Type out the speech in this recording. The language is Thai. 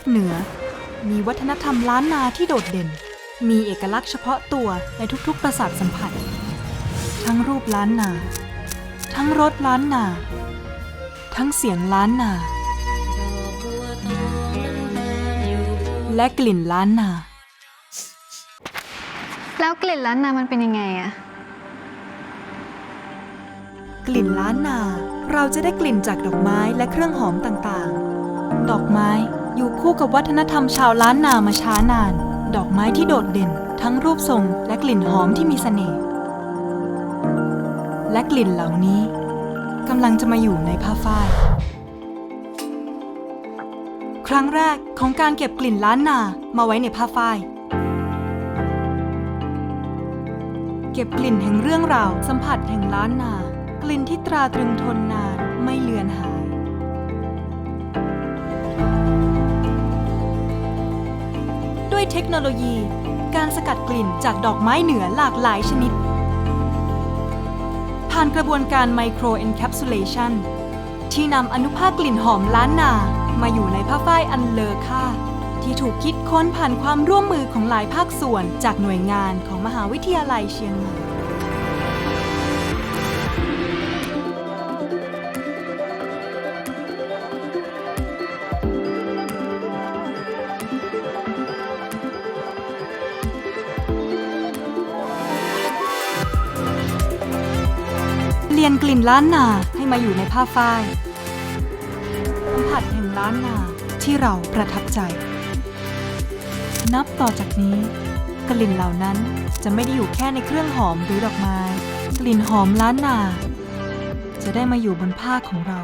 คเหนือ มีวัฒนธรรมล้านนาที่โดดเด่น มีเอกลักษณ์เฉพาะตัวในทุกๆประสาทสัมผัส ทั้งรูปล้านนา ทั้งรสล้านนา ทั้งเสียงล้านนา และกลิ่นล้านนา แล้วกลิ่นล้านนามันเป็นยังไงอะกลิ่นล้านนา เราจะได้กลิ่นจากดอกไม้และเครื่องหอมต่างๆ ดอกไม้ อยู่คู่กับวัฒนธรรมชาวล้านนามาช้านาน ดอกไม้ที่โดดเด่น ทั้งรูปทรงและกลิ่นหอมที่มีเสน่ห์ และกลิ่นเหล่านี้กำลังจะมาอยู่ในผ้าฝ้าย ครั้งแรกของการเก็บกลิ่นล้านนามาไว้ในผ้าฝ้าย เก็บกลิ่นแห่งเรื่องราวสัมผัสแห่งล้านนา กลิ่นที่ตราตรึงทนนานไม่เลือนหาย เทคโนโลยี การสกัดกลิ่นจากดอกไม้เหนือหลากหลายชนิด ผ่านกระบวนการไมโครเอนแคปซูลเลชันที่นำอนุภาคกลิ่นหอมล้านนา มาอยู่ในผ้าฝ้ายอันเลอค่า ที่ถูกคิดค้นผ่านความร่วมมือของหลายภาคส่วนจากหน่วยงานของมหาวิทยาลัยเชียงใหม่ เปลี่ยนกลิ่นล้านนาให้มาอยู่ในผ้าฝ้ายสัมผัสแห่งล้านนาที่เราประทับใจ นับต่อจากนี้ กลิ่นเหล่านั้นจะไม่ได้อยู่แค่ในเครื่องหอมหรือดอกไม้ กลิ่นหอมล้านนา จะได้มาอยู่บนผ้าของเรา